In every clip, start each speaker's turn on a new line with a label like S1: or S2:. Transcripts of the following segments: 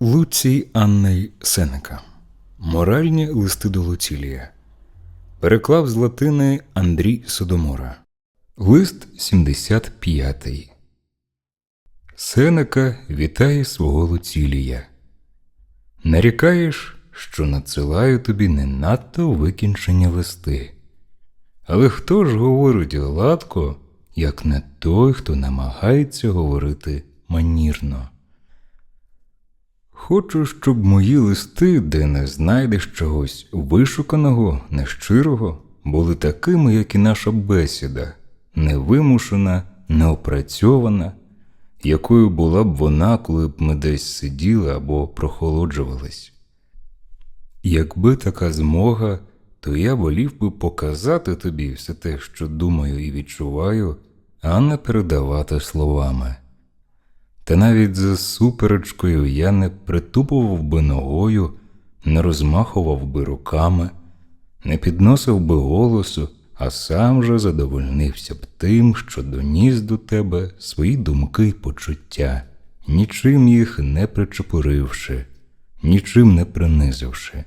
S1: Луцій Анни Сенека. Моральні листи до Луцілія. Переклав з латини Андрій Содомора. Лист 75 Сенека вітає свого Луцілія. Нарікаєш, що надсилаю тобі не надто викінчені листи. Але хто ж говорить гладко, як не той, хто намагається говорити манірно? Хочу, щоб мої листи, де не знайдеш чогось вишуканого, нещирого, були такими, як і наша бесіда, невимушена, неопрацьована, якою була б вона, коли б ми десь сиділи або прохолоджувались. Якби така змога, то я волів би показати тобі все те, що думаю і відчуваю, а не передавати словами. Та навіть за суперечкою я не притупував би ногою, не розмахував би руками, не підносив би голосу, а сам же задовольнився б тим, що доніс до тебе свої думки й почуття, нічим їх не причепуривши, нічим не принизивши.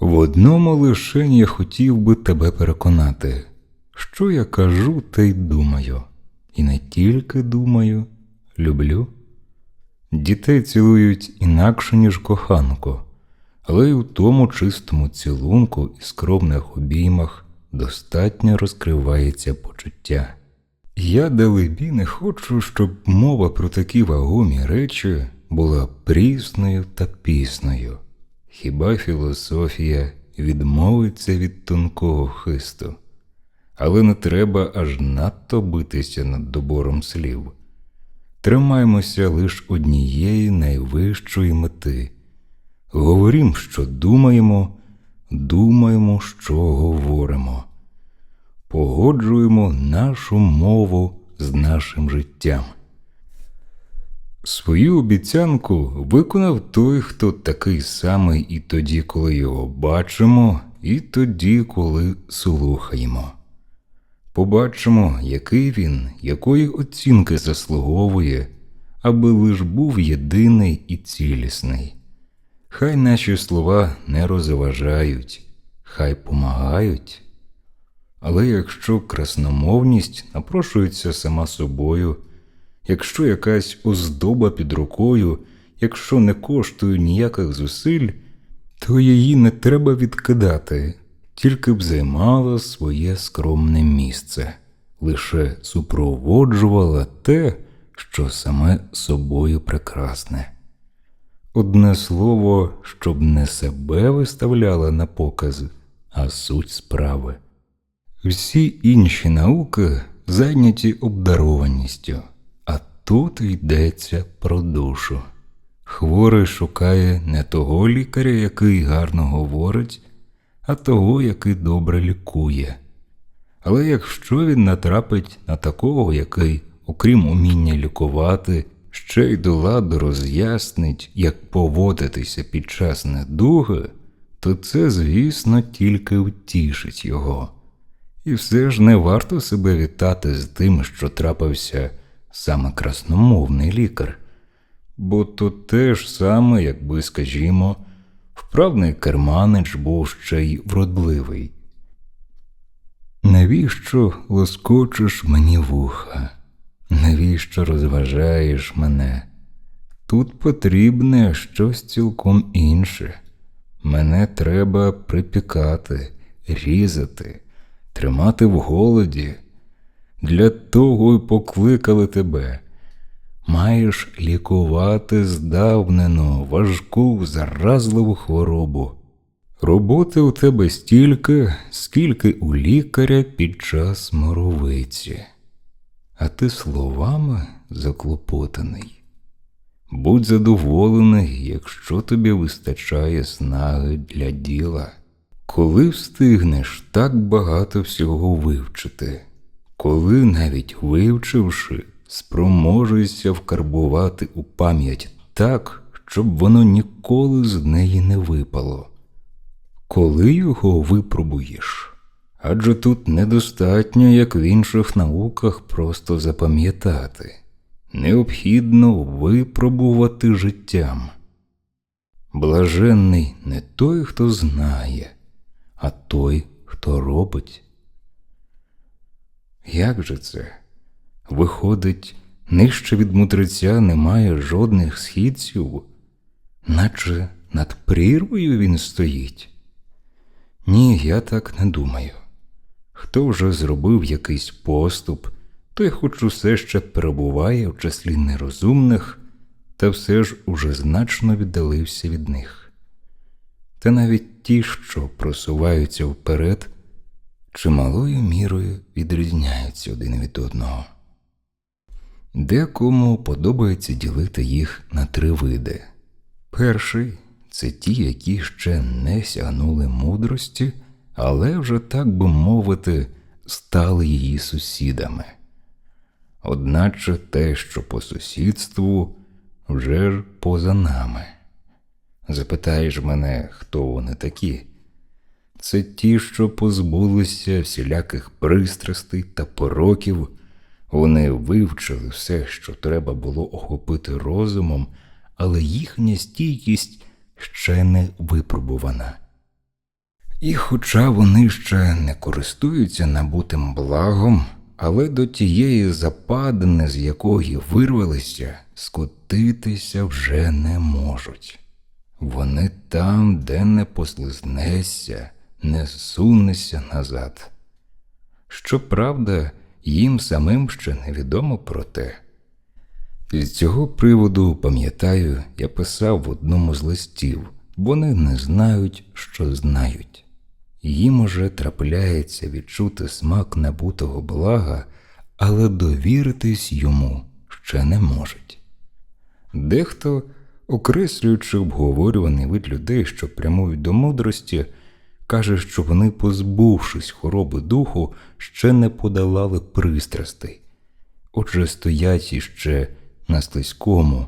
S1: В одному лише я хотів би тебе переконати, що я кажу, те й думаю, і не тільки думаю, люблю. Дітей цілують інакше, ніж коханку, але й у тому чистому цілунку і скромних обіймах достатньо розкривається почуття. Я далебі не хочу, щоб мова про такі вагомі речі була прісною та пісною. Хіба філософія відмовиться від тонкого хисту, але не треба аж надто битися над добором слів. Тримаймося лише однієї найвищої мети. Говорім, що думаємо, думаємо, що говоримо, погоджуємо нашу мову з нашим життям. Свою обіцянку виконав той, хто такий самий і тоді, коли його бачимо, і тоді, коли слухаємо. Побачимо, який він, якої оцінки заслуговує, аби лиш був єдиний і цілісний. Хай наші слова не розважають, хай помагають. Але якщо красномовність напрошується сама собою, якщо якась оздоба під рукою, якщо не коштує ніяких зусиль, то її не треба відкидати, тільки б займала своє скромне місце, лише супроводжувала те, що саме собою прекрасне. Одне слово, щоб не себе виставляла на показ, а суть справи. Всі інші науки зайняті обдарованістю, а тут йдеться про душу. Хворий шукає не того лікаря, який гарно говорить, а того, який добре лікує. Але якщо він натрапить на такого, який, окрім уміння лікувати, ще й до ладу роз'яснить, як поводитися під час недуги, то це, звісно, тільки втішить його. І все ж не варто себе вітати з тим, що трапився саме красномовний лікар, бо то те ж саме, якби, скажімо, вправний керманич був ще й вродливий. Навіщо лоскочиш мені вуха? Навіщо розважаєш мене? Тут потрібне щось цілком інше. Мене треба припікати, різати, тримати в голоді. Для того й покликали тебе. Маєш лікувати здавнену, важку, заразливу хворобу. Роботи у тебе стільки, скільки у лікаря під час моровиці, а ти словами заклопотаний. Будь задоволений, якщо тобі вистачає снаги для діла. Коли встигнеш так багато всього вивчити, коли навіть вивчивши, спроможуєшся вкарбувати у пам'ять так, щоб воно ніколи з неї не випало. Коли його випробуєш? Адже тут недостатньо, як в інших науках, просто запам'ятати, необхідно випробувати життям. Блаженний не той, хто знає, а той, хто робить. Як же це? Виходить, нижче від мудреця немає жодних східців, наче над прірвою він стоїть. Ні, я так не думаю. Хто вже зробив якийсь поступ, той хоч усе ще перебуває в числі нерозумних, та все ж уже значно віддалився від них. Та навіть ті, що просуваються вперед, чималою мірою відрізняються один від одного. Декому подобається ділити їх на три види. Перший це ті, які ще не сягнули мудрості, але вже, так би мовити, стали її сусідами. Одначе те, що по сусідству, вже ж поза нами. Запитаєш мене, хто вони такі? Це ті, що позбулися всіляких пристрастей та пороків, вони вивчили все, що треба було охопити розумом, але їхня стійкість ще не випробувана. І хоча вони ще не користуються набутим благом, але до тієї западини, з якої вирвалися, скотитися вже не можуть. Вони там, де не послизнешся, не сунешся назад. Щоправда, їм самим ще невідомо про те. З цього приводу, пам'ятаю, я писав в одному з листів, вони не знають, що знають. Їм уже трапляється відчути смак набутого блага, але довіритись йому ще не можуть. Дехто, окреслюючи обговорюваний вид людей, що прямують до мудрості, каже, що вони, позбувшись хвороби духу, ще не подолали пристрастей, отже, стоять іще на слизькому,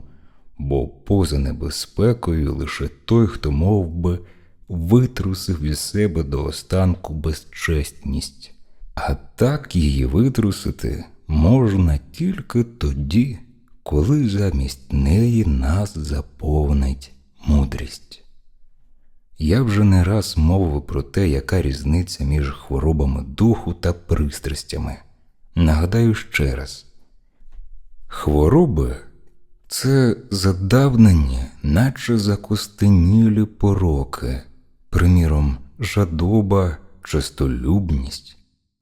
S1: бо поза небезпекою лише той, хто мов би, витрусив із себе до останку безчесність, а так її витрусити можна тільки тоді, коли замість неї нас заповнить мудрість. Я вже не раз мовив про те, яка різниця між хворобами духу та пристрастями. Нагадаю ще раз: хвороби це задавнені, наче закостенілі пороки, приміром, жадоба, честолюбність.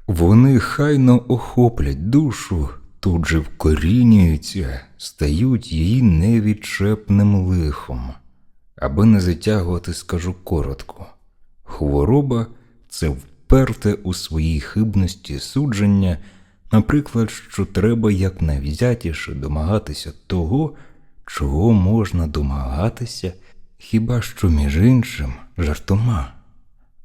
S1: Вони хайно охоплять душу, тут же вкорінюються, стають її невідчепним лихом. Аби не затягувати, скажу коротко: хвороба це вперте у своїй хибності судження, наприклад, що треба якнайвзятіше домагатися того, чого можна домагатися, хіба що між іншим жартома.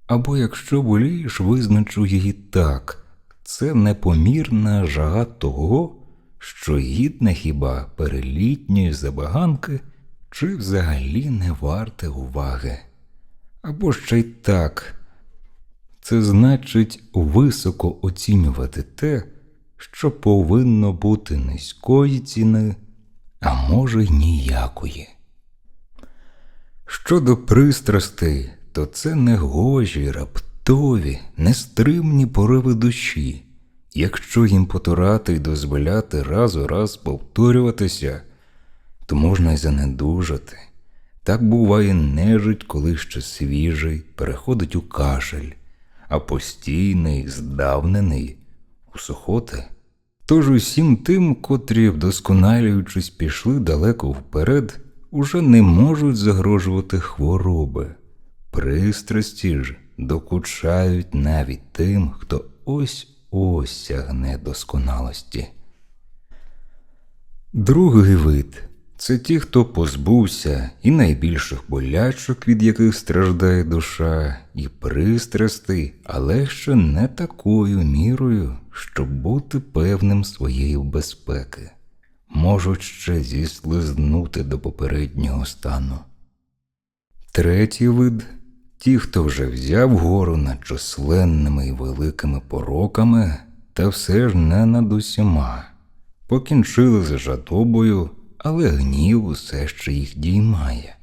S1: Або якщо волієш, визначу її так, це непомірна жага того, що гідне хіба перелітньої забаганки чи взагалі не варте уваги. Або ще й так, це значить високо оцінювати те, що повинно бути низької ціни, а може ніякої. Щодо пристрастей, то це негожі, раптові, нестримні пориви душі. Якщо їм потурати й дозволяти раз у раз повторюватися, то можна й занедужати. Так буває нежить, коли ще свіжий, переходить у кашель, а постійний, здавнений у сухоти. Тож усім тим, котрі, вдосконалюючись, пішли далеко вперед, уже не можуть загрожувати хвороби. Пристрасті ж докучають навіть тим, хто ось ось сягне досконалості. Другий вид це ті, хто позбувся і найбільших болячок, від яких страждає душа, і пристрастей, але ще не такою мірою, щоб бути певним своєї безпеки, можуть ще зіслизнути до попереднього стану. Третій вид ті, хто вже взяв гору над численними і великими пороками, та все ж не над усіма, покінчили з жадобою, але гнів усе ще їх діймає.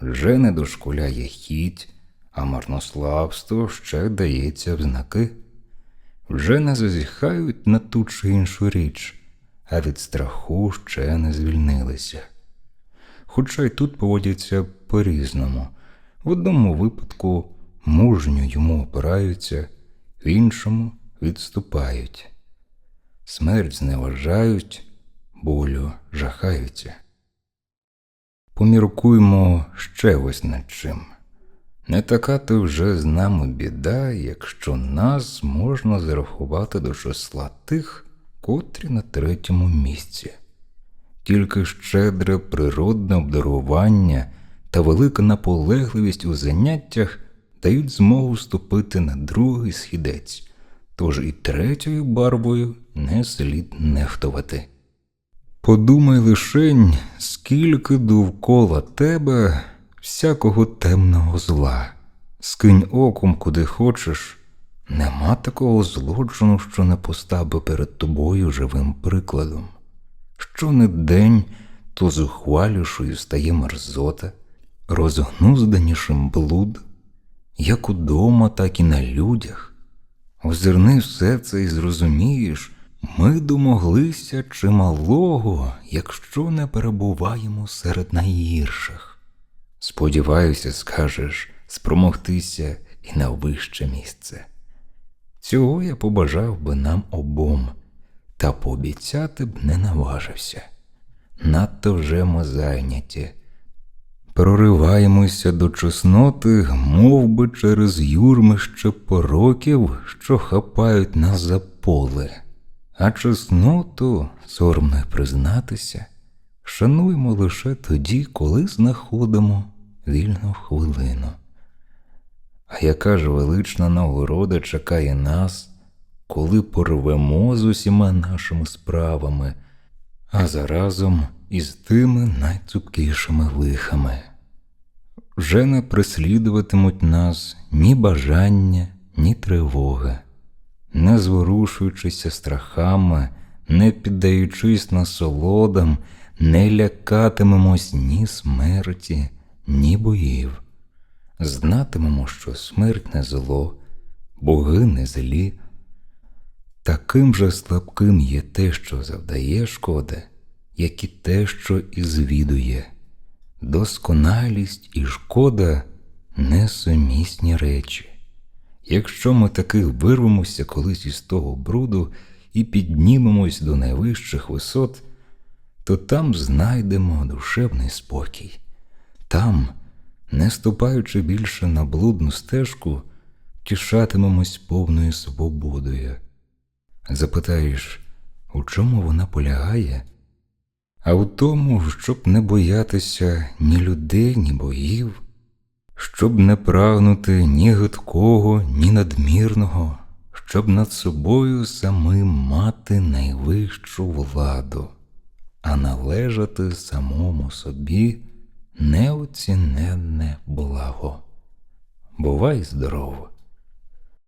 S1: вже не дошкуляє хіть, а марнославство ще дається в знаки. Вже не зазіхають на ту чи іншу річ, а від страху ще не звільнилися. Хоча й тут поводяться по-різному. В одному випадку мужньо йому опираються, в іншому відступають. Смерть зневажають, болю жахаються. Поміркуймо ще ось над чим. Не така то вже з нами біда, якщо нас можна зарахувати до числа тих, котрі на третьому місці. Тільки щедре природне обдарування та велика наполегливість у заняттях дають змогу вступити на другий східець, тож і третьою барвою не слід нехтувати. Подумай лишень, скільки довкола тебе всякого темного зла. Скинь оком куди хочеш, нема такого злоджену, що не постав би перед тобою живим прикладом. Що не день, то зухвалішою стає мерзота, розгнузданішим блуд, як удома, так і на людях. Озирни все це і зрозумієш, ми домоглися чималого, якщо не перебуваємо серед найгірших. Сподіваюся, скажеш спромогтися і на вище місце. Цього я побажав би нам обом, та пообіцяти б не наважився. Надто вже ми зайняті. Прориваємося до чесноти, мов би через юрмище пороків, що хапають нас за поле. А чесноту, соромно признатися, шануємо лише тоді, коли знаходимо вільну хвилину. А яка ж велична нагорода чекає нас, коли порвемо з усіма нашими справами, а заразом із тими найцупкішими лихами. Вже не преслідуватимуть нас ні бажання, ні тривоги, не зворушуючися страхами, не піддаючись насолодам, не лякатимемось ні смерті, ні боїв. Знатимемо, що смерть не зло, боги не злі. Таким же слабким є те, що завдає шкоди, як і те, що і звідує. Досконалість і шкода несумісні речі. Якщо ми таки вирвемося колись із того бруду і піднімемось до найвищих висот, то там знайдемо душевний спокій. Там, не ступаючи більше на блудну стежку, тішатимемось повною свободою. Запитаєш, у чому вона полягає? А у тому, щоб не боятися ні людей, ні богів, щоб не прагнути ні гидкого, ні надмірного, щоб над собою самим мати найвищу владу, а належати самому собі неоціненне благо. Бувай здоров!